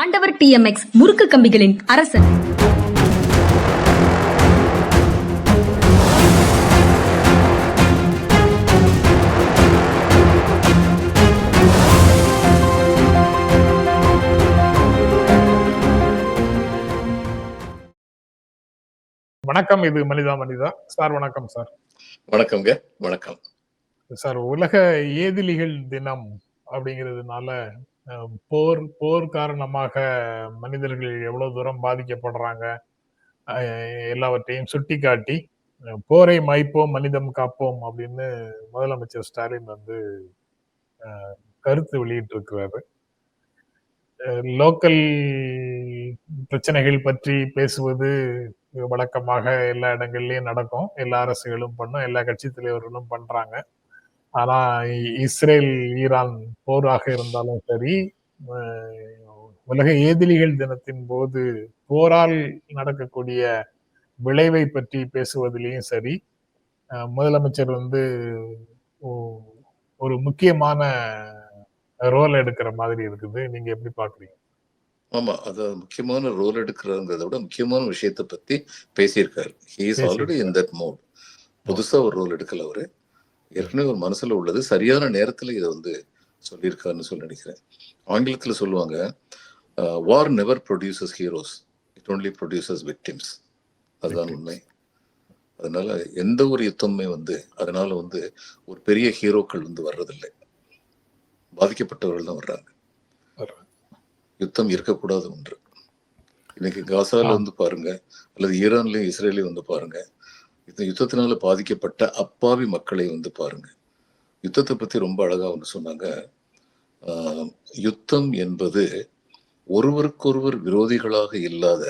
ஆண்டவர் டிஎம்எக்ஸ் முறுக்கு கம்பிகளின் அரசன். வணக்கம் இது மனிதா மனிதா. சார் வணக்கம் சார். வணக்கம்ங்க வணக்கம். சார் உலக ஏதிலிகள் தினம் அப்படிங்கிறதுனால போர் போர் காரணமாக மனிதர்கள் எவ்வளவு தூரம் பாதிக்கப்படுறாங்க எல்லாவற்றையும் சுட்டிக்காட்டி காட்டி போரை மாய்ப்போம் மனிதம் காப்போம் அப்படின்னு முதலமைச்சர் ஸ்டாலின் வந்து கருத்து வெளியிட்டிருக்கிறாரு. லோக்கல் பிரச்சனைகள் பற்றி பேசுவது வழக்கமாக எல்லா இடங்கள்லயும் நடக்கும். எல்லா அரசுகளும் பண்ணும் எல்லா கட்சி தலைவர்களும் பண்றாங்க. ஆனா இஸ்ரேல் ஈரான் போராக இருந்தாலும் சரி உலக ஏதிலிகள் தினத்தின் போது போரால் நடக்கக்கூடிய விளைவை பற்றி பேசுவதிலையும் சரி முதலமைச்சர் வந்து ஒரு முக்கியமான ரோல் எடுக்கிற மாதிரி இருக்குது. நீங்க எப்படி பாக்குறீங்க ஆமா அது முக்கியமான ரோல் எடுக்கிறத விட முக்கியமான விஷயத்தை பத்தி பேசியிருக்காரு. He is already in that mode புதுசா ஒரு ரோல் எடுக்கல அவரு. ஏற்கனவே ஒரு மனசுல உள்ளது. சரியான நேரத்துல இதை வந்து சொல்லியிருக்காருன்னு சொல்லி நினைக்கிறேன். ஆங்கிலத்துல சொல்லுவாங்க war never produces heroes it only produces victims அதுதான் உண்மை. அதனால எந்த ஒரு யுத்தமுமே வந்து அதனால வந்து ஒரு பெரிய ஹீரோக்கள் வந்து வர்றதில்லை. பாதிக்கப்பட்டவர்கள் தான் வர்றாங்க. யுத்தம் இருக்கக்கூடாது ஒன்று. இன்னைக்கு காசால வந்து பாருங்க அல்லது ஈரான்லயும் இஸ்ரேலையும் வந்து பாருங்க இந்த யுத்தத்தினால பாதிக்கப்பட்ட அப்பாவி மக்களை வந்து பாருங்க. யுத்தத்தை பத்தி ரொம்ப அழகா ஒன்று சொன்னாங்க. ஆஹ், யுத்தம் என்பது ஒருவருக்கொருவர் விரோதிகளாக இல்லாத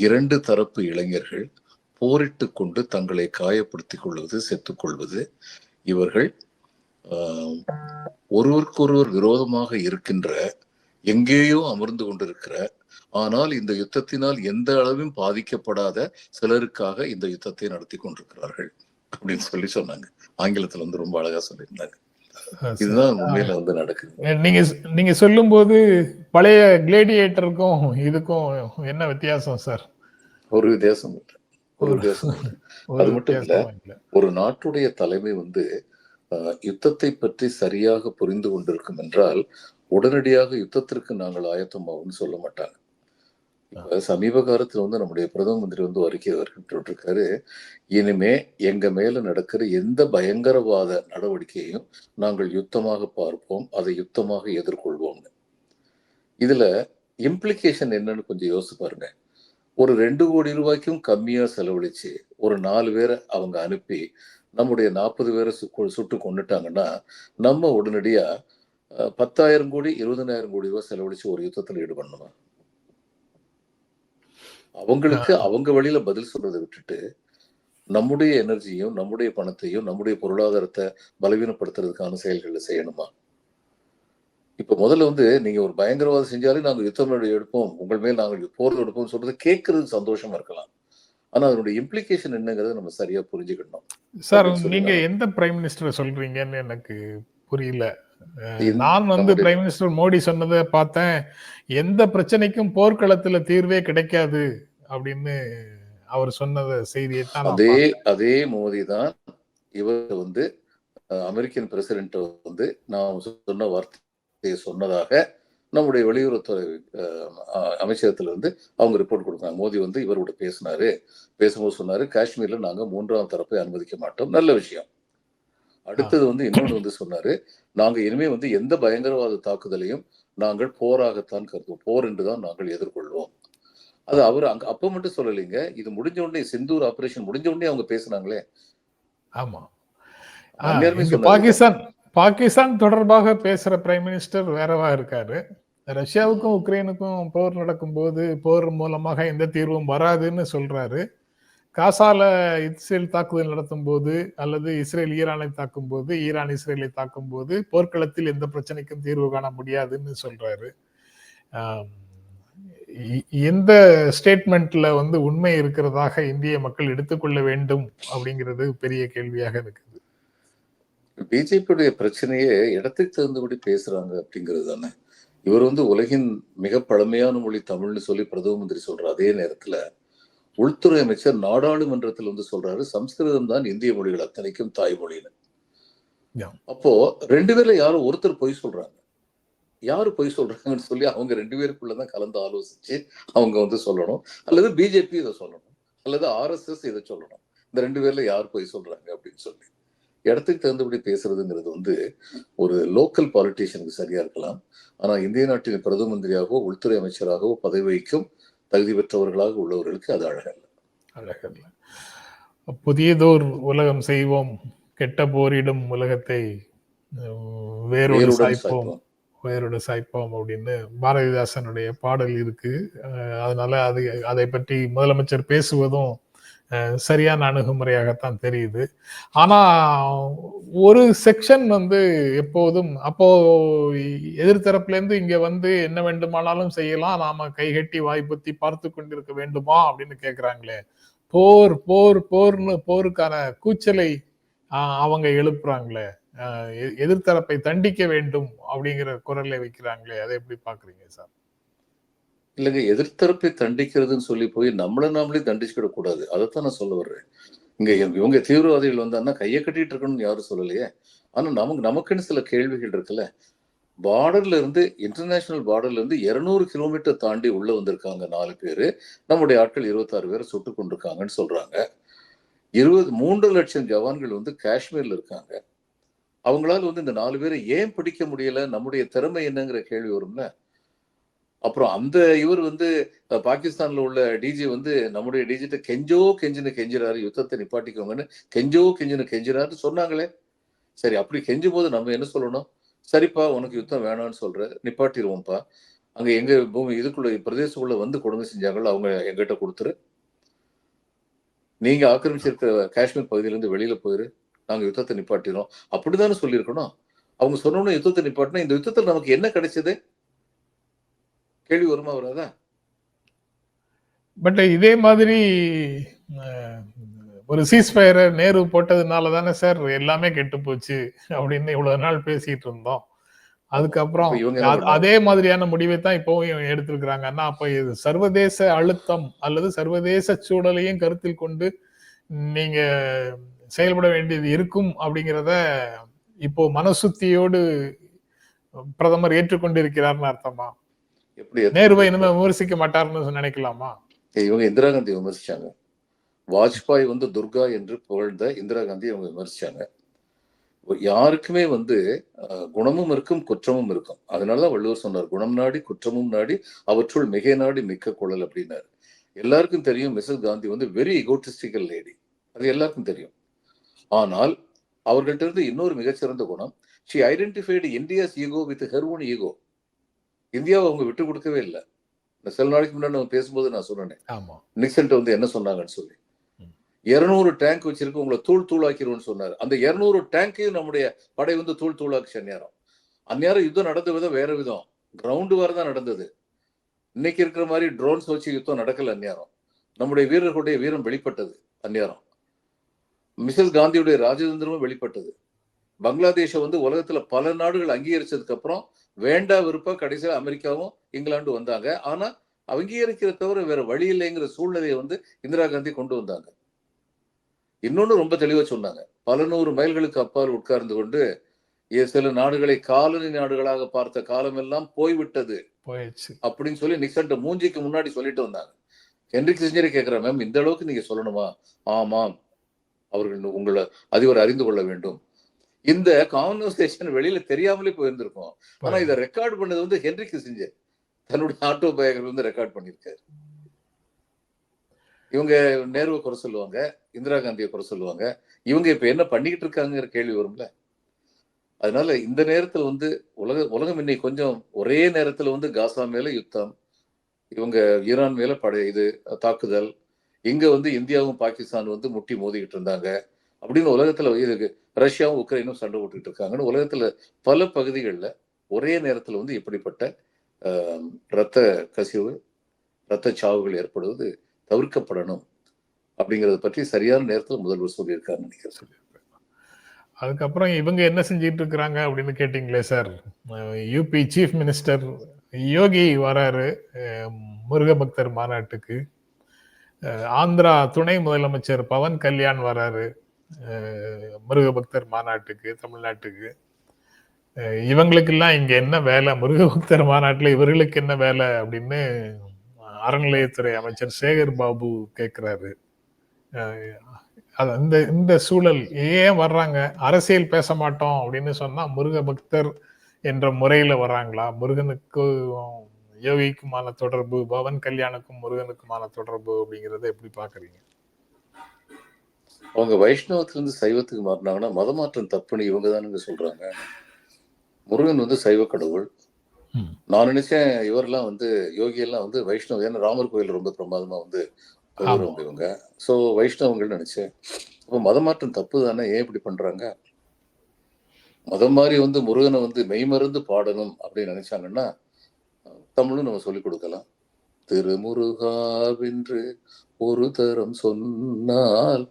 இரண்டு தரப்பு இளைஞர்கள் போரிட்டு கொண்டு தங்களை காயப்படுத்திக் கொள்வது செத்துக்கொள்வது இவர்கள் ஆஹ், ஒருவருக்கொருவர் விரோதமாக இருக்கின்ற எங்கேயோ அமர்ந்து கொண்டிருக்கிற ஆனால் இந்த யுத்தத்தினால் எந்த அளவும் பாதிக்கப்படாத சிலருக்காக இந்த யுத்தத்தை நடத்தி கொண்டிருக்கிறார்கள் அப்படின்னு சொல்லி சொன்னாங்க. ஆங்கிலத்துல வந்து ரொம்ப அழகா சொல்லியிருந்தாங்க. இதுதான் உண்மையில வந்து நடக்குது. நீங்க நீங்க சொல்லும்போது பழைய கிளேடியேட்டருக்கும் இதுக்கும் என்ன வித்தியாசம் சார்? ஒரு வித்தியாசம் இல்லை. ஒரு வித்தியாசம் அது மட்டும் இல்ல. ஒரு நாட்டுடைய தலைமை வந்து யுத்தத்தை பற்றி சரியாக புரிந்து கொண்டிருக்கும் என்றால் உடனடியாக யுத்தத்திற்கு நாங்கள் ஆயத்தமாகும்னு சொல்ல மாட்டாங்க. இப்ப சமீப காலத்துல வந்து நம்முடைய பிரதம மந்திரி வந்து அறிக்கை இருக்காரு இனிமே எங்க மேல நடக்கிற எந்த பயங்கரவாத நடவடிக்கையையும் நாங்கள் யுத்தமாக பார்ப்போம் அதை யுத்தமாக எதிர்கொள்வோம்னு இதுல இம்ப்ளிகேஷன் என்னன்னு கொஞ்சம் யோசிச்சு பாருங்க. ஒரு ரெண்டு கோடி ரூபாய்க்கும் கம்மியா செலவழிச்சு ஒரு நாலு பேரை அவங்க அனுப்பி நம்முடைய நாற்பது பேரை சு- சுட்டு கொண்டுட்டாங்கன்னா நம்ம உடனடியா பத்தாயிரம் கோடி இருபதனாயிரம் கோடி ரூபாய் செலவழிச்சு ஒரு யுத்தத்தில் ஈடுபடணுமா? அவங்களுக்கு அவங்க வழியில பதில் சொல்றதை விட்டுட்டு நம்முடைய எனர்ஜியும் நம்முடைய பணத்தையும் நம்முடைய பொருளாதாரத்தை பலவீனப்படுத்துறதுக்கான செயல்களை செய்யணுமா? இப்ப முதல்ல வந்து நீங்க ஒரு பயங்கரவாதம் செஞ்சாலே நாங்க யுத்தம் எடுப்போம் உங்கள் மேல் நாங்கள் போர் எடுப்போம் சொல்றது கேட்கறது சந்தோஷமா இருக்கலாம். ஆனா அதனுடைய இம்ப்ளிகேஷன் என்னங்கிறத நம்ம சரியா புரிஞ்சுக்கணும். சார் நீங்க எந்த பிரைம் மினிஸ்டர் சொல்றீங்கன்னு எனக்கு புரியல. நான் வந்து பிரைம் மினிஸ்டர் மோடி சொன்னதை பார்த்தேன். எந்த பிரச்சனைக்கும் போர்க்களத்துல தீர்வே கிடைக்காது அப்படின்னு அவர் சொன்னத செய்தியை தான் அதே அதே மோடி தான் இவர் வந்து அமெரிக்கன் பிரசிடென்ட் வந்து நான் சொன்ன வார்த்தையை சொன்னதாக நம்முடைய வெளியுறவுத்துறை அஹ், அஹ், அமைச்சகத்துல இருந்து அவங்க ரிப்போர்ட் கொடுத்தாங்க மோடி வந்து இவரோட பேசினாரு. பேசும்போது சொன்னாரு காஷ்மீர்ல நாங்க மூன்றாம் தரப்பை அனுமதிக்க மாட்டோம். நல்ல விஷயம். அடுத்தது வந்து இன்னொன்று வந்து சொன்னாரு. நாங்க இனிமே வந்து எந்த பயங்கரவாத தாக்குதலையும் நாங்கள் போராகத்தான் கருதுவோம். போர் என்று தான் நாங்கள் எதிர்கொள்வோம். அது அவர் அங்க அப்ப மட்டும் சொல்லலைங்க. இது முடிஞ்ச உடனே சிந்தூர் ஆபரேஷன் முடிஞ்ச உடனே அவங்க பேசுனாங்களே. ஆமா. பாகிஸ்தான் பாகிஸ்தான் தொடர்பாக பேசுற பிரைம் மினிஸ்டர் வேறவா இருக்காரு. ரஷ்யாவுக்கும் உக்ரைனுக்கும் போர் நடக்கும்போது போர் மூலமாக எந்த தீர்வும் வராதுன்னு சொல்றாரு. காசால இஸ்ரேல் தாக்குதல் நடத்தும் போது அல்லது இஸ்ரேல் ஈரானை தாக்கும் போது ஈரான் இஸ்ரேலை தாக்கும் போது போர்க்களத்தில் எந்த பிரச்சனைக்கும் தீர்வு காண முடியாதுன்னு சொல்றாரு. எந்த ஸ்டேட்மெண்ட்ல வந்து உண்மை இருக்கிறதாக இந்திய மக்கள் எடுத்துக்கொள்ள வேண்டும் அப்படிங்கிறது பெரிய கேள்வியாக இருக்குது. பிஜேபியுடைய பிரச்சனையே இடத்துக்கு தகுந்தபடி பேசுறாங்க அப்படிங்கிறது தானே. இவர் வந்து உலகின் மிக பழமையான மொழி தமிழ்னு சொல்லி பிரதம மந்திரி சொல்ற அதே நேரத்துல உள்துறை அமைச்சர் நாடாளுமன்றத்தில் வந்து சொல்றாரு சம்ஸ்கிருதம் தான் இந்திய மொழிகள் அத்தனைக்கும் தாய்மொழின்னு. அப்போ ரெண்டு பேர்ல யாரும் ஒருத்தர் பொய் சொல்றாங்க. யாரு பொய் சொல்றாங்கன்னு சொல்லி அவங்க ரெண்டு பேருக்குள்ளதான் கலந்து ஆலோசிச்சு அவங்க வந்து சொல்லணும். அல்லது பிஜேபி இதை சொல்லணும். அல்லது ஆர்எஸ்எஸ் இதை சொல்லணும். இந்த ரெண்டு பேர்ல யார் பொய் சொல்றாங்க அப்படின்னு சொல்லி. இடத்துக்கு தகுந்தபடி பேசுறதுங்கிறது வந்து ஒரு லோக்கல் பாலிட்டிஷியனுக்கு சரியா இருக்கலாம். ஆனா இந்திய நாட்டின் பிரதம மந்திரியாகவோ உள்துறை அமைச்சராகவோ பதவி வகிக்கும் தகுதி பெற்றவர்களாக உள்ளவர்களுக்கு அது அழகல்ல. அழகல்ல. புதியதோர் உலகம் செய்வோம் கெட்ட போரிடும் உலகத்தை வேரோடு வேருடன் சாய்ப்போம். வேரோடு சாய்ப்போம் அப்படின்னு பாரதிதாசனுடைய பாடல் இருக்கு. அதனால அது அதை பற்றி முதலமைச்சர் பேசுவதும் சரியான அணுகுமுறையாகத்தான் தெரியுது. ஆனா ஒரு செக்ஷன் வந்து எப்போதும் அப்போ எதிர்த்தரப்புலேருந்து இங்க வந்து என்ன வேண்டுமானாலும் செய்யலாம் நாம கைகட்டி வாய்ப்புத்தி பார்த்து கொண்டிருக்க வேண்டுமா அப்படின்னு கேக்குறாங்களே. போர் போர் போர்னு போருக்கான கூச்சலை அவங்க எழுப்புறாங்களே. எதிர்த்தரப்பை தண்டிக்க வேண்டும் அப்படிங்கிற குரலை வைக்கிறாங்களே. அதை எப்படி பாக்குறீங்க சார்? இல்லைங்க எதிர்த்தரப்பை தண்டிக்கிறதுன்னு சொல்லி போய் நம்மளை நாமளே தண்டிச்சுக்கிடக்கூடாது. அதைத்தான் நான் சொல்ல வர்றேன். இங்க இவங்க- தீவிரவாதிகள் வந்தான்னா கையை கட்டிட்டு இருக்கணும்னு யாரும் சொல்லலையே. ஆனா நமக்கு நமக்குன்னு சில கேள்விகள் இருக்குல்ல. பார்டர்ல இருந்து இன்டர்நேஷனல் பார்டர்ல இருந்து இருநூறு கிலோமீட்டர் தாண்டி உள்ள வந்திருக்காங்க நாலு பேரு. நம்முடைய ஆட்கள் இருபத்தாறு பேரை சுட்டு கொண்டிருக்காங்கன்னு சொல்றாங்க. இருபது மூன்று லட்சம் ஜவான்கள் வந்து காஷ்மீர்ல இருக்காங்க. அவங்களால வந்து இந்த நாலு பேரை ஏன் பிடிக்க முடியல? நம்முடைய திறமை என்னங்கிற கேள்வி வரும்ல. அப்புறம் அந்த இவர் வந்து பாகிஸ்தான்ல உள்ள டிஜி வந்து நம்முடைய டிஜிட்ட கெஞ்சோ கெஞ்சினு கெஞ்சுறாரு யுத்தத்தை நிப்பாட்டிக்கோங்கன்னு. கெஞ்சோ கெஞ்சினு கெஞ்சுறாரு சொன்னாங்களே. சரி அப்படி கெஞ்சும் போது நம்ம என்ன சொல்லணும்? சரிப்பா உனக்கு யுத்தம் வேணாம்னு சொல்ற நிப்பாட்டிடுவோம்ப்பா அங்க எங்க பூமி இதுக்குள்ள பிரதேசத்துக்குள்ள வந்து கொடுமை செஞ்சாங்களோ அவங்க எங்கிட்ட கொடுத்துரு. நீங்க ஆக்கிரமிச்சிருக்கிற காஷ்மீர் பகுதியிலிருந்து வெளியில போயிரு. நாங்க யுத்தத்தை நிப்பாட்டிடுறோம். அப்படிதானே சொல்லியிருக்கணும்? அவங்க சொன்னோன்னு யுத்தத்தை நிப்பாட்டினா இந்த யுத்தத்தில் நமக்கு என்ன கிடைச்சது? கேள்வி வருமா வராதா? பட் இதே மாதிரி ஒரு சீஸ்ஃபயரை நேரு போட்டதுனால தானே சார் எல்லாமே கெட்டு போச்சு அப்படின்னு இவ்வளவு நாள் பேசிட்டு இருந்தோம். அதுக்கப்புறம்? அதே மாதிரியான முடிவை தான் இப்பவும் எடுத்திருக்கிறாங்கன்னா அப்ப இது சர்வதேச அழுத்தம் அல்லது சர்வதேச சூழலையும் கருத்தில் கொண்டு நீங்க செயல்பட வேண்டியது இருக்கும் அப்படிங்கிறத இப்போ மனசுத்தியோடு பிரதமர் ஏற்றுக்கொண்டிருக்கிறார்னு அர்த்தமா? எப்படி நேருவை இனிமே விமர்சிக்க மாட்டார்னு நினைக்கலாமா? இவங்க இந்திரா காந்தி விமர்சிச்சாங்க. வாஜ்பாய் வந்து துர்கா என்று புகழ்ந்த இந்திரா காந்தி அவங்க விமர்சிச்சாங்க. யாருக்குமே வந்து குணமும் இருக்கும் குற்றமும் இருக்கும். அதனாலதான் வள்ளுவர் சொன்னார் குணம் நாடி குற்றமும் நாடி அவற்றுள் மிகை நாடி மிக்க குழல் அப்படின்னாரு. எல்லாருக்கும் தெரியும் மிஸ்ஸஸ் காந்தி வந்து வெரி egotistical லேடி அது எல்லாருக்கும் தெரியும். ஆனால் அவர்கள்ட்ட இருந்து இன்னொரு மிகச்சிறந்த குணம் she identified India's ego with her own ego இந்தியாவை அவங்க விட்டு கொடுக்கவே இல்லை. இந்த சில நாளைக்கு முன்னாடி நம்ம பேசும்போது நான் சொன்னேன். ஆமா. நிக்சன்ட்ட வந்து என்ன சொன்னாங்கன்னு சொல்லி. இருநூறு டேங்க் வச்சிருக்கு உங்களை தூள் தூளாக்கிடுவோம்னு சொன்னார். அந்த இருநூறு டேங்கையும் நம்முடைய படை வந்து தூள் தூளாக்குச்சு அந்நேரம். அந்நேரம் யுத்தம் நடந்த விதம் வேற விதம். கிரவுண்டு வரை தான் நடந்தது. இன்னைக்கு இருக்கிற மாதிரி ட்ரோன்ஸ் வச்சு யுத்தம் நடக்கல அந்நேரம். நம்முடைய வீரர்களுடைய வீரம் வெளிப்பட்டது அந்நேரம். மிஸ்ஸஸ் காந்தியுடைய ராஜதந்திரமும் வெளிப்பட்டது. பங்களாதேஷை வந்து உலகத்துல பல நாடுகள் அங்கீகரிச்சதுக்கு அப்புறம் வேண்டா விருப்ப கடைசியில் அமெரிக்காவும் இங்கிலாந்து வந்தாங்க. ஆனா அங்கீகரிக்கிற தவிர வேற வழி இல்லைங்கிற சூழ்நிலையை வந்து இந்திரா காந்தி கொண்டு வந்தாங்க. இன்னொன்னு ரொம்ப தெளிவா சொன்னாங்க. பல நூறு மைல்களுக்கு அப்பால் உட்கார்ந்து கொண்டு "ஏ, சில நாடுகளை காலனி நாடுகளாக பார்த்த காலமெல்லாம் போய்விட்டது போயிடுச்சு. அப்படின்னு சொல்லி நிக்சன்ட்ட மூஞ்சிக்கு முன்னாடி சொல்லிட்டு வந்தாங்க. ஹென்ரி கிசிஞ்சரி கேட்கிற மேம் இந்த அளவுக்கு நீங்க சொல்லணுமா? ஆமாம். அவர்கள் உங்களை அதிபர் அறிந்து கொள்ள வேண்டும். இந்த கான்வர்சேஷன் வெளியில தெரியாமலே போயிருந்திருக்கும். ஆனா இதை ரெக்கார்ட் பண்ணது வந்து ஹென்ரி கிசிஞ்சர். தன்னுடைய ஆட்டோ பயோகிராஃபி வந்து ரெக்கார்ட் பண்ணியிருக்காரு. இவங்க நேருவை குறை சொல்லுவாங்க இந்திரா காந்தியை குறை சொல்லுவாங்க. இவங்க இப்ப என்ன பண்ணிக்கிட்டு இருக்காங்கிற கேள்வி வரும்ல. அதனால இந்த நேரத்துல வந்து உலக உலகம் இன்னைக்கு கொஞ்சம் ஒரே நேரத்துல வந்து காசா மேல யுத்தம் இவங்க ஈரான் மேல படை இது தாக்குதல் இங்க வந்து இந்தியாவும் பாகிஸ்தான் வந்து முட்டி மோதிக்கிட்டு இருந்தாங்க. அப்படின்னு உலகத்துல இதுக்கு ரஷ்யாவும் உக்ரைனும் சண்டை போட்டுக்கிட்டு இருக்காங்கன்னு உலகத்துல பல பகுதிகளில் ஒரே நேரத்தில் வந்து இப்படிப்பட்ட இரத்த கசிவு இரத்த சாவுகள் ஏற்படுவது தவிர்க்கப்படணும் அப்படிங்கிறத பற்றி சரியான நேரத்தில் முதல்வர் சொல்லியிருக்காருன்னு நினைக்கிறேன். அதுக்கப்புறம் இவங்க என்ன செஞ்சிட்டு இருக்கிறாங்க அப்படின்னு கேட்டிங்களே sir? UP chief minister Yogi வராரு முருக பக்தர் மாநாட்டுக்கு. ஆந்திரா துணை முதலமைச்சர் பவன் கல்யாண் வராரு. முருக பக்தர் மாநாட்டுக்கு தமிழ்நாட்டுக்கு. இவங்களுக்கெல்லாம் இங்கே என்ன வேலை? முருக பக்தர் மாநாட்டில் இவர்களுக்கு என்ன வேலை அப்படின்னு அறநிலையத்துறை அமைச்சர் சேகர் பாபு கேட்குறாரு அது இந்த இந்த சூழல் ஏன் வர்றாங்க? அரசியல் பேச மாட்டோம் அப்படின்னு சொன்னால் முருக பக்தர் என்ற முறையில் வர்றாங்களா? முருகனுக்கும் யோகிக்குமான தொடர்பு பவன் கல்யாணுக்கும் முருகனுக்குமான தொடர்பு அப்படிங்கிறத எப்படி பார்க்குறீங்க அவங்க வைஷ்ணவத்துல இருந்து சைவத்துக்கு மாறினாங்கன்னா மதமாற்றம் தப்புன்னு இவங்க தானுங்க சொல்றாங்க. முருகன் வந்து சைவ கடவுள். நான் நினைச்சேன் இவரெல்லாம் வந்து யோகி எல்லாம் வந்து வைஷ்ணவ ஏன்னா ராமர் கோயில் ரொம்ப பிரமாதமா வந்து இவங்க சோ வைஷ்ணவங்கள் நினைச்சேன். அப்போ மதமாற்றம் தப்பு தானே ஏன் இப்படி பண்றாங்க? மதம் மாதிரி வந்து முருகனை வந்து மெய்மருந்து பாடணும் அப்படின்னு நினைச்சாங்கன்னா தமிழும் நம்ம சொல்லிக் கொடுக்கலாம். திருமுருகாவென்று ஒரு தரம் சொன்னால்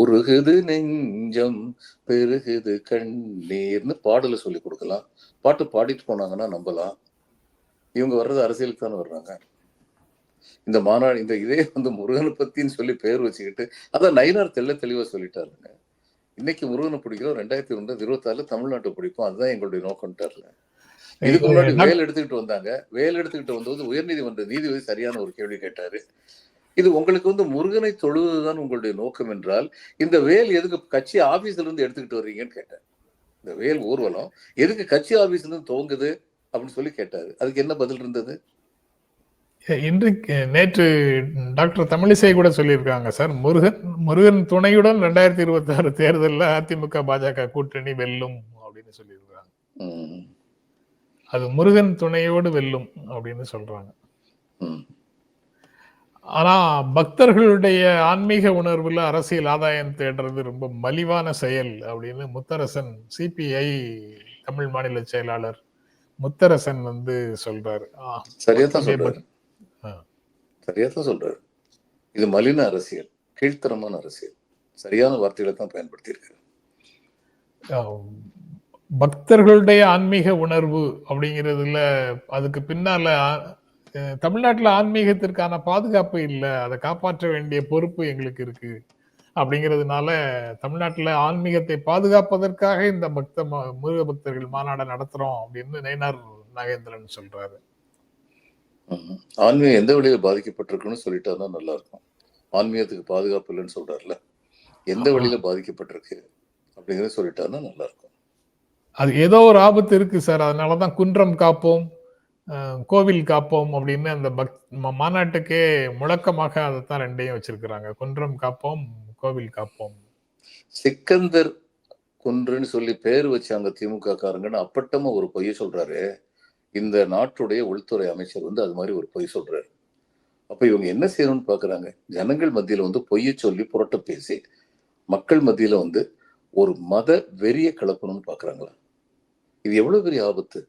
உருகுது நெஞ்சம் பெருகுது கண்ணீர்னு பாடலை சொல்லி கொடுக்கலாம். பாட்டு பாடிட்டு போனாங்கன்னா நம்பலாம். இவங்க வர்றது அரசியலுக்கு தானே வர்றாங்க. இந்த மாநாடு இந்த இதே வந்து முருகனை பத்தின்னு சொல்லி பேர் வச்சுக்கிட்டு அதான் நயினார் தெள்ள தெளிவா சொல்லிட்டாருங்க. இன்னைக்கு முருகனை பிடிக்கிறோம் ரெண்டாயிரத்தி ஒன்பது இருபத்தாறுல தமிழ்நாட்டை பிடிப்போம் அதுதான் எங்களுடைய நோக்கம்ட்டார்ல இதுக்கு முன்னாடி வேல் எடுத்துக்கிட்டு வந்தாங்க. வேல் எடுத்துக்கிட்டு வந்தபோது உயர்நீதிமன்ற நீதிபதி சரியான ஒரு கேள்வி கேட்டாரு. இது உங்களுக்கு வந்து முருகனை தொழுவதுதான் உங்களுடைய நோக்கம் என்றால் இந்த வேல் எதுக்கு கட்சி ஆபீஸ்ல இருந்து எடுத்துக்கிட்டு வர்றீங்கன்னு கேட்டேன். இந்த வேல் ஊர்வலம் எதுக்கு கட்சி ஆபீஸ்ல இருந்து துவங்குது அப்படின்னு சொல்லி கேட்டாரு. அதுக்கு என்ன பதில் இருந்தது? இன்றைக்கு நேற்று டாக்டர் தமிழிசை கூட சொல்லியிருக்காங்க சார் முருகன் முருகன் துணையுடன் ரெண்டாயிரத்தி இருபத்தி ஆறு தேர்தலில் அதிமுக பாஜக கூட்டணி வெல்லும் அப்படின்னு சொல்லியிருக்காங்க. அது முருகன் துணையோடு வெல்லும் அப்படின்னு சொல்றாங்க. ம். ஆனா பக்தர்களுடைய ஆன்மீக உணர்வுல அரசியல் ஆதாயம் தேடுறது ரொம்ப மலிவான செயல் அப்படின்னு முத்தரசன் சிபிஐ தமிழ் மாநில செயலாளர் முத்தரசன் வந்து சொல்றாரு சரியா தான் சொல்றாரு ஆ. சரியா தான் சொல்றாரு இது மலின அரசியல் கீழ்த்தரமான அரசியல் சரியான வார்த்தைகளை தான் பயன்படுத்தி இருக்காரு ஆம், பக்தர்களுடைய ஆன்மீக உணர்வு அப்படிங்கிறதுல அதுக்கு பின்னால தமிழ்நாட்டுல ஆன்மீகத்திற்கான பாதுகாப்பு இல்லை அதை காப்பாற்ற வேண்டிய பொறுப்பு எங்களுக்கு இருக்கு. அப்படிங்கிறதுனால தமிழ்நாட்டுல ஆன்மீகத்தை பாதுகாப்பதற்காக இந்த பக்த முருக பக்தர்கள் மாநாடை நடத்துறோம் அப்படின்னு நயினார் நாகேந்திரன் சொல்றாரு. ஆன்மீகம் எந்த வழியில பாதிக்கப்பட்டிருக்குன்னு சொல்லிட்டாருன்னா நல்லா இருக்கும் ஆன்மீகத்துக்கு பாதுகாப்பு இல்லைன்னு சொல்றாருல எந்த. வழியில பாதிக்கப்பட்டிருக்கு அப்படிங்கறத சொல்லிட்டாருன்னா நல்லா இருக்கும் அது ஏதோ ஒரு ஆபத்து இருக்கு சார். அதனாலதான் குன்றம் காப்போம். கோவில் காப்போம் அப்படின்னு அந்த பக் மாநாட்டுக்கே முழக்கமாக அதைத்தான் ரெண்டையும் வச்சிருக்கிறாங்க. குன்றம் காப்போம் கோவில் காப்போம். சிக்கந்தர் குன்றுன்னு சொல்லி பேர் வச்சாங்க திமுக காரங்கன்னு அப்பட்டமா ஒரு பொய் சொல்றாரு. இந்த நாட்டுடைய உள்துறை அமைச்சர் வந்து அது மாதிரி ஒரு பொய் சொல்றாரு. அப்ப இவங்க என்ன செய்யணும்னு பாக்குறாங்க? ஜனங்கள் மத்தியில வந்து பொய்ய சொல்லி புரட்ட பேசி மக்கள் மத்தியில வந்து ஒரு மத வெறிய கலப்பணும்னு பாக்குறாங்களா? இது எவ்வளவு பெரிய ஆபத்து?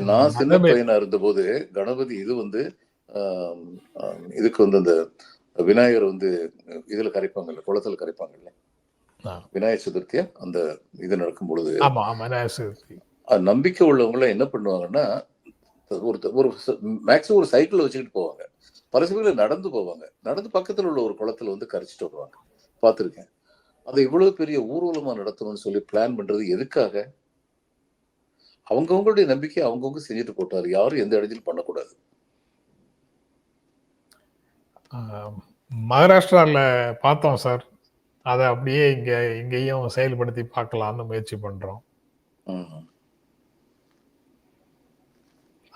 நான் சின்ன. பையனா இருந்தபோது கணபதி இது வந்து இதுக்கு வந்து அந்த விநாயகர் வந்து இதுல கரைப்பாங்கல்ல குளத்துல கரைப்பாங்கல்ல. விநாயகர் சதுர்த்தியா? அந்த இது நடக்கும் பொழுது. நம்பிக்கை உள்ளவங்க என்ன பண்ணுவாங்கன்னா ஒரு ஒரு மேக்ஸிமம் ஒரு சைக்கிள் வச்சுக்கிட்டு போவாங்க. பல சமயங்களில் நடந்து போவாங்க. நடந்து பக்கத்துல உள்ள ஒரு குளத்துல வந்து கரைச்சிட்டு வருவாங்க. பார்த்துருக்கேன். அதை இவ்வளவு பெரிய ஊர்வலமா நடத்தணும்னு சொல்லி பிளான் பண்றது எதுக்காக? அவங்கவங்களுடைய நம்பிக்கை அவங்கவுங்க செஞ்சுட்டு போட்டாரு யாரும் எந்த இடத்திலும் பண்ணக்கூடாது ஆஹ், மகாராஷ்டிரால பார்த்தோம் சார் அதை அப்படியே இங்க இங்கேயும் செயல்படுத்தி பார்க்கலாம்னு முயற்சி பண்றோம் ம்.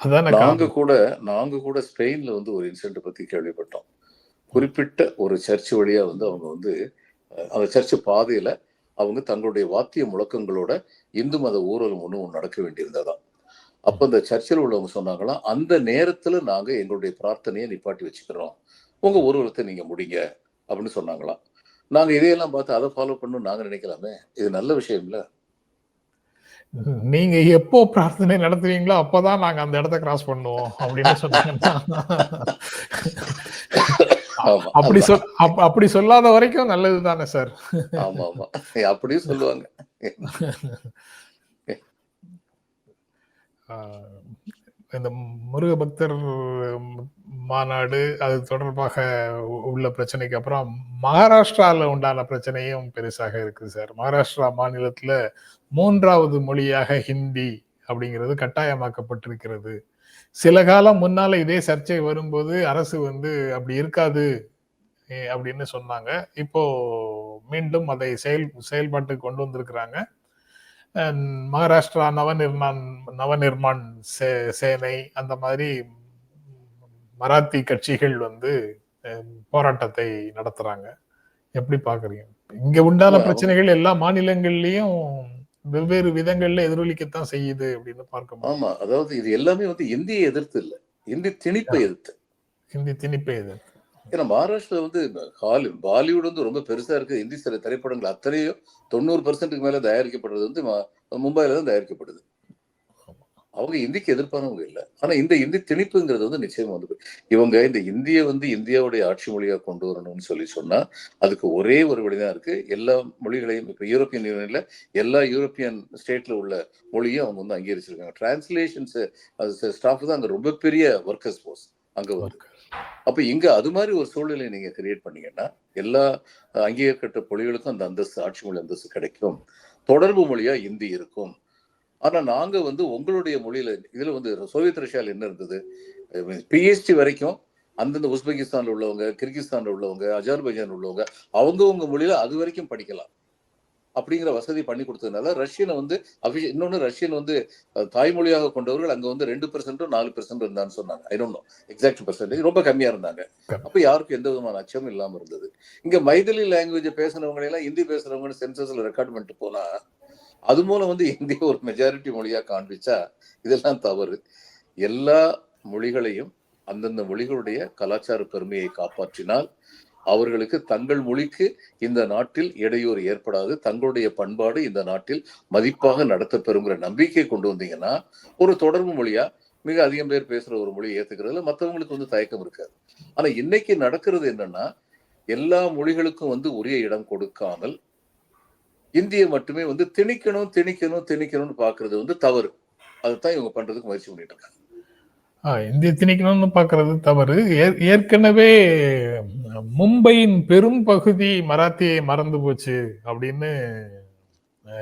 அதான நாங்க காரணம். கூட நாங்க கூட ஸ்பெயின்ல வந்து ஒரு இன்சிடென்ட் பத்தி கேள்விப்பட்டோம் குறிப்பிட்ட ஒரு சர்ச் வழியா வந்து அவங்க வந்து அந்த சர்ச் பாதையில அவங்க தங்களுடைய வாத்திய முழக்கங்களோட இந்து மத ஊர்வலம் ஒண்ணு ஒண்ணு நடக்க வேண்டியிருந்ததாம். அப்ப அந்த சர்ச்சில் உள்ளவங்க சொன்னாங்களாம் அந்த நேரத்துல நாங்க எங்களுடைய பிரார்த்தனையை நிப்பாட்டி வச்சுக்கிறோம். உங்க ஊர்வலத்தை நீங்க முடிங்க அப்படின்னு சொன்னாங்களாம். நாங்க இதையெல்லாம் பார்த்து அதை ஃபாலோ பண்ணணும் நாங்க நினைக்கலாமே இது நல்ல விஷயம் இல்ல. நீங்க எப்போ பிரார்த்தனை நடத்துவீங்களோ அப்பதான் நாங்க அந்த இடத்த கிராஸ் பண்ணுவோம் அப்படின்னு சொன்னாங்கன்னா. ஆமா அப்படி சொல் அப்- அப்படி சொல்லாத வரைக்கும் நல்லது தானே சார்? ஆமா ஆமா. அப்படியும் சொல்லுவாங்க. இந்த முருக பக்தர் மாநாடு அது தொடர்பாக உள்ள பிரச்சனைக்கு அப்புறம் மகாராஷ்டிரால உண்டான பிரச்சனையும் பெருசாக இருக்கு சார். மகாராஷ்டிரா மாநிலத்துல மூன்றாவது மொழியாக ஹிந்தி அப்படிங்கிறது கட்டாயமாக்கப்பட்டிருக்கிறது. சில காலம் முன்னால இதே சர்ச்சை வரும்போது அரசு வந்து அப்படி இருக்காது அப்படின்னு சொன்னாங்க. இப்போ மீண்டும் அதை செயல் செயல்பாட்டுக்கு கொண்டு வந்திருக்கிறாங்க. மகாராஷ்டிரா நவநிர்மான் நவநிர்மான் சே சேனை அந்த மாதிரி மராத்தி கட்சிகள் வந்து போராட்டத்தை நடத்துறாங்க. எப்படி பாக்குறீங்க? இங்க உண்டான பிரச்சனைகள் எல்லா மாநிலங்கள்லயும் வெவ்வேறு விதங்கள்ல எதிரொலிக்கத்தான் செய்யுது அப்படின்னு பார்க்க ஆமா அதாவது இது எல்லாமே வந்து இந்தியை எதிர்த்து இல்ல. இந்தி திணிப்பை எதிர்த்து. ஹிந்தி திணிப்பே இது ஏன்னா மகாராஷ்டிரா வந்து ஹாலி பாலிவுட் வந்து ரொம்ப பெருசா இருக்கு. இந்தி சில திரைப்படங்கள் அத்தனையும் தொண்ணூறு பர்சன்ட்டுக்கு மேல தயாரிக்கப்படுறது வந்து ம- மும்பைல தான் தயாரிக்கப்படுது. அவங்க இந்திக்கு எதிர்ப்பானவங்க இல்ல. ஆனா இந்த இந்தி திணிப்புங்கிறது வந்து நிச்சயமா வந்து இவங்க இந்த இந்திய வந்து இந்தியாவுடைய ஆட்சி மொழியா கொண்டு வரணும்னு சொல்லி சொன்னா அதுக்கு ஒரே ஒரு வழிதான் இருக்கு. எல்லா மொழிகளையும் இப்ப யூரோப்பியன் யூனியன்ல எல்லா யூரோப்பியன் ஸ்டேட்ல உள்ள மொழியும் அவங்க வந்து அங்கீகரிச்சிருக்காங்க. டிரான்ஸ்லேஷன்ஸ் அது ஸ்டாஃப் தான் அங்க ரொம்ப பெரிய ஒர்க்கர்ஸ் போர்ஸ் அங்க வந்து. அப்ப இங்க அது மாதிரி ஒரு சூழ்நிலை நீங்க கிரியேட் பண்ணீங்கன்னா எல்லா அங்கீகரிக்கப்பட்ட மொழிகளுக்கும் அந்த அந்தஸ்து ஆட்சி மொழி அந்தஸ்து கிடைக்கும். தொடர்பு மொழியா இந்தி இருக்கும். ஆனா நாங்க வந்து உங்களுடைய மொழியில இதுல வந்து சோவியத் ரஷ்யால என்ன இருந்தது? பிஎஸ்டி வரைக்கும் அந்தந்த உஸ்பெகிஸ்தான்ல உள்ளவங்க கிர்கிஸ்தான்ல உள்ளவங்க அஜர்பைஜான் உள்ளவங்க அவங்கவங்க மொழியில அது வரைக்கும் படிக்கலாம். அப்படிங்கிற வசதி பண்ணி கொடுத்ததுனால ரஷ்யனை வந்து அபிஷ இன்னொன்னு ரஷ்யன் வந்து தாய்மொழியாக கொண்டவர்கள் அங்க வந்து ரெண்டு பெர்சென்ட்டும் நாலு பெர்சென்ட் இருந்தான்னு சொன்னாங்க. ஐ நோ எக்ஸாக்ட் பெர்சன்டேஜ் ரொம்ப கம்மியா இருந்தாங்க. அப்ப யாருக்கும் எந்த விதமான அச்சமும் இல்லாம இருந்தது. இங்க மைதிலி லாங்குவேஜ் பேசுறவங்க எல்லாம் ஹிந்தி பேசுறவங்கன்னு சென்சஸ்ல ரெக்கார்ட் பண்ணிட்டு போனா அது மூலம் வந்து இந்திய ஒரு மெஜாரிட்டி மொழியா காண்பிச்சா இதெல்லாம் தவறு. எல்லா மொழிகளையும் அந்தந்த மொழிகளுடைய கலாச்சார பெருமையை காப்பாற்றினால் அவர்களுக்கு தங்கள் மொழிக்கு இந்த நாட்டில் இடையூறு ஏற்படாது. தங்களுடைய பண்பாடு இந்த நாட்டில் மதிப்பாக நடத்தப்பெறுங்கிற நம்பிக்கை கொண்டு வந்தீங்கன்னா ஒரு தொடர்பு மொழியா மிக அதிகம் பேர் பேசுற ஒரு மொழியை ஏத்துக்கிறதுல மற்றவங்களுக்கு வந்து தயக்கம் இருக்காது. ஆனா இன்னைக்கு நடக்கிறது என்னன்னா எல்லா மொழிகளுக்கும் வந்து உரிய இடம் கொடுக்காமல் இந்தியை மட்டுமே வந்து திணிக்கணும் திணிக்கணும் திணிக்கணும்னு பாக்குறது வந்து தவறு. அதைத்தான் இவங்க பண்றதுக்கு முயற்சி பண்ணிட்டு இருக்காங்க. இந்திய திணிக்கணும்னு பார்க்கிறது தவறு. ஏற்- ஏற்கனவே மும்பையின் பெரும் பகுதி மராத்தியை மறந்து போச்சு அப்படின்னு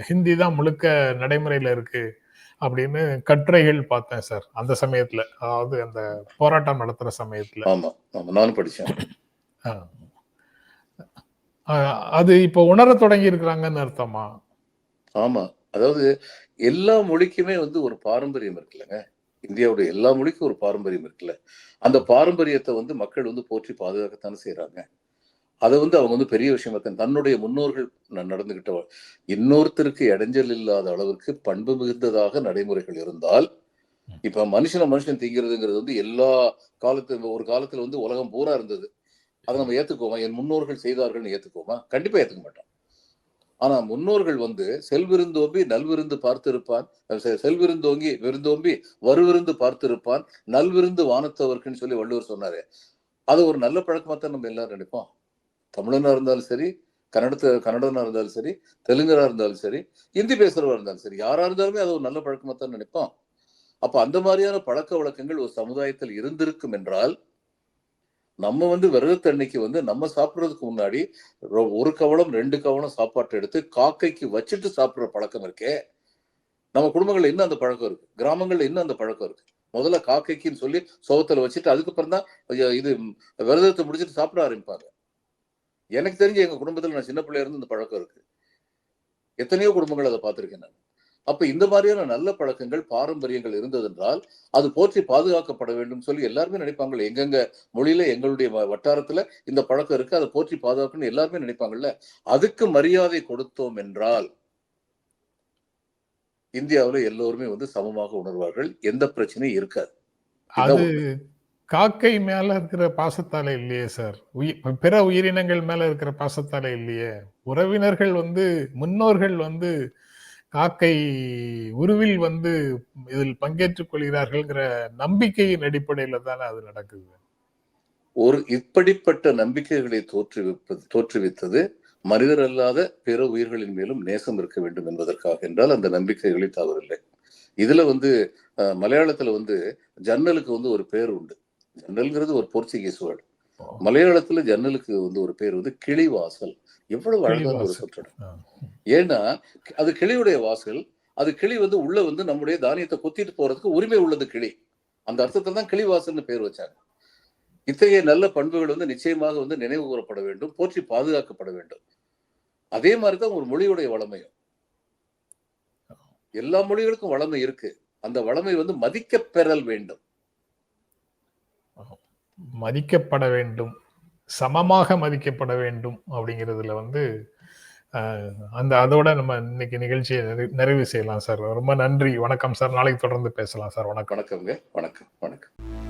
ஹிந்தி தான் முழுக்க நடைமுறையில இருக்கு அப்படின்னு கட்டுரைகள் பார்த்தேன் சார் அந்த சமயத்துல. அதாவது அந்த போராட்டம் நடத்துற சமயத்துல. ஆமா நானும் படிச்சேன். அது இப்போ உணர தொடங்கி இருக்கிறாங்கன்னு அர்த்தமா? ஆமா. அதாவது எல்லா மொழிக்குமே வந்து ஒரு பாரம்பரியம் இருக்குல்லங்க. இந்தியாவுடைய எல்லா மொழிக்கும் ஒரு பாரம்பரியம் இருக்குல்ல. அந்த பாரம்பரியத்தை வந்து மக்கள் வந்து போற்றி பாதுகாக்கத்தானே செய்றாங்க. அதை வந்து அவங்க வந்து பெரிய விஷயமா தான் தன்னுடைய முன்னோர்கள் நடந்துகிட்ட இன்னொருத்தருக்கு இடைஞ்சல் இல்லாத அளவுக்கு பண்பு மிகுந்ததாக நடைமுறைகள் இருந்தால் இப்ப மனுஷனை மனுஷன் திங்கிறதுங்கிறது வந்து எல்லா காலத்து ஒரு காலத்துல வந்து உலகம் பூரா இருந்தது. அதை நம்ம ஏற்றுக்குவோமா என் முன்னோர்கள் செய்தார்கள்னு ஏற்றுக்குவோமா கண்டிப்பாக ஏற்றுக்க மாட்டோம். ஆனா முன்னோர்கள் வந்து செல்விருந்தோம்பி நல்விருந்து பார்த்திருப்பான் செல்விருந்தோங்கி விருந்தோம்பி வருவிருந்து பார்த்திருப்பான் நல்விருந்து வானத்தவர்க்குன்னு சொல்லி வள்ளுவர் சொன்னாரு. அது ஒரு நல்ல பழக்கமாக தான் நம்ம எல்லாரும் நினைப்போம். தமிழனா இருந்தாலும் சரி கன்னடத்து கன்னடனா இருந்தாலும் சரி தெலுங்கரா இருந்தாலும் சரி ஹிந்தி பேசுறவா இருந்தாலும் சரி யாரா இருந்தாலுமே அது ஒரு நல்ல பழக்கமாக தான் நினைப்போம். அப்ப அந்த மாதிரியான பழக்க வழக்கங்கள் ஒரு சமுதாயத்தில் இருந்திருக்கும் என்றால் நம்ம வந்து விரதத்தன்னைக்கு வந்து நம்ம சாப்பிட்றதுக்கு முன்னாடி ரொ- ஒரு கவளம் ரெண்டு கவளம் சாப்பாட்டை எடுத்து காக்கைக்கு வச்சுட்டு சாப்பிட்ற பழக்கம் இருக்கே. நம்ம குடும்பங்கள்ல இன்னும் அந்த பழக்கம் இருக்கு. கிராமங்கள்ல இன்னும் அந்த பழக்கம் இருக்கு. முதல்ல காக்கைக்குன்னு சொல்லி சோகத்துல வச்சுட்டு அதுக்கப்புறம் தான் இது விரதத்தை முடிச்சிட்டு சாப்பிட ஆரம்பிப்பாங்க. எனக்கு தெரிஞ்சு எங்க குடும்பத்துல நான் சின்ன பிள்ளையா இருந்து இந்த பழக்கம் இருக்கு. எத்தனையோ குடும்பங்கள் அதை பார்த்துருக்கேன் நான். அப்ப இந்த மாதிரியான நல்ல பழக்கங்கள் பாரம்பரியங்கள் இருந்ததென்றால் அது போற்றி பாதுகாக்கப்பட வேண்டும் சொல்லி எல்லாருமே நினைப்பாங்கல்ல எங்கெங்க மொழியில எங்களுடைய வட்டாரத்துல இந்த பழக்கம் இருக்கு அதை போற்றி பாதுகாக்கணும்னு எல்லாருமே நினைப்பாங்கல்ல அதுக்கு மரியாதை கொடுத்தோம் என்றால் இந்தியாவுல எல்லோருமே வந்து சமமாக உணர்வார்கள். எந்த பிரச்சனையும் இருக்காது. அது. காக்கை மேல இருக்கிற பாசத்தால இல்லையே சார். பிற உயிரினங்கள் மேல இருக்கிற பாசத்தால இல்லையே. உறவினர்கள் வந்து முன்னோர்கள் வந்து காக்கை உருவில் வந்து இதில் பங்கேற்றுக் கொள்கிறார்கள்ங்கிற நம்பிக்கையின் அடிப்படையில தானே அது நடக்குது. ஒரு இப்படிப்பட்ட நம்பிக்கைகளை தோற்றுவிப்பது தோற்றுவித்தது மனிதர் அல்லாத பிற உயிர்களின் மேலும் நேசம் இருக்க வேண்டும் என்பதற்காக என்றால் அந்த நம்பிக்கைகளில் தவறில்லை. இதுல வந்து மலையாளத்துல வந்து ஜன்னலுக்கு வந்து ஒரு பேர் உண்டு. ஜன்னல்ங்கிறது ஒரு போர்ச்சுகீஸ் வேர்டு. மலையாளத்துல ஜன்னலுக்கு வந்து ஒரு பேர் வந்து கிளிவாசல். எவ்வளவு அழகான ஒரு ஆ. ஏன்னா அது கிளியுடைய வாசல் அது கிளி வந்து உள்ள வந்து நம்முடைய தானியத்தை கொத்திட்டு போறதுக்கு உரிமை உள்ளது கிளி. அந்த அர்த்தத்தில் தான் கிளிவாசல்னு பேர் வச்சாங்க. இத்தகைய நல்ல பண்புகள் வந்து நிச்சயமாக வந்து நினைவு கூறப்பட வேண்டும் போற்றி பாதுகாக்கப்பட வேண்டும். அதே மாதிரி தான் ஒரு மொழியுடைய வளமையும். எல்லா மொழிகளுக்கும் வளமை இருக்கு. அந்த வளமை வந்து மதிக்கப் பெறல் வேண்டும் மதிக்கப்பட வேண்டும். சமமாக மதிக்கப்பட வேண்டும் அப்படிங்கிறதுல வந்து அந்த அதோட நம்ம இன்னைக்கு நிகழ்ச்சியை நிறைவு- நிறைவு செய்யலாம் சார். ரொம்ப நன்றி. வணக்கம் சார். நாளைக்கு தொடர்ந்து பேசலாம் சார். வணக்கம். வணக்கம்ங்க. வணக்கம். வணக்கம்.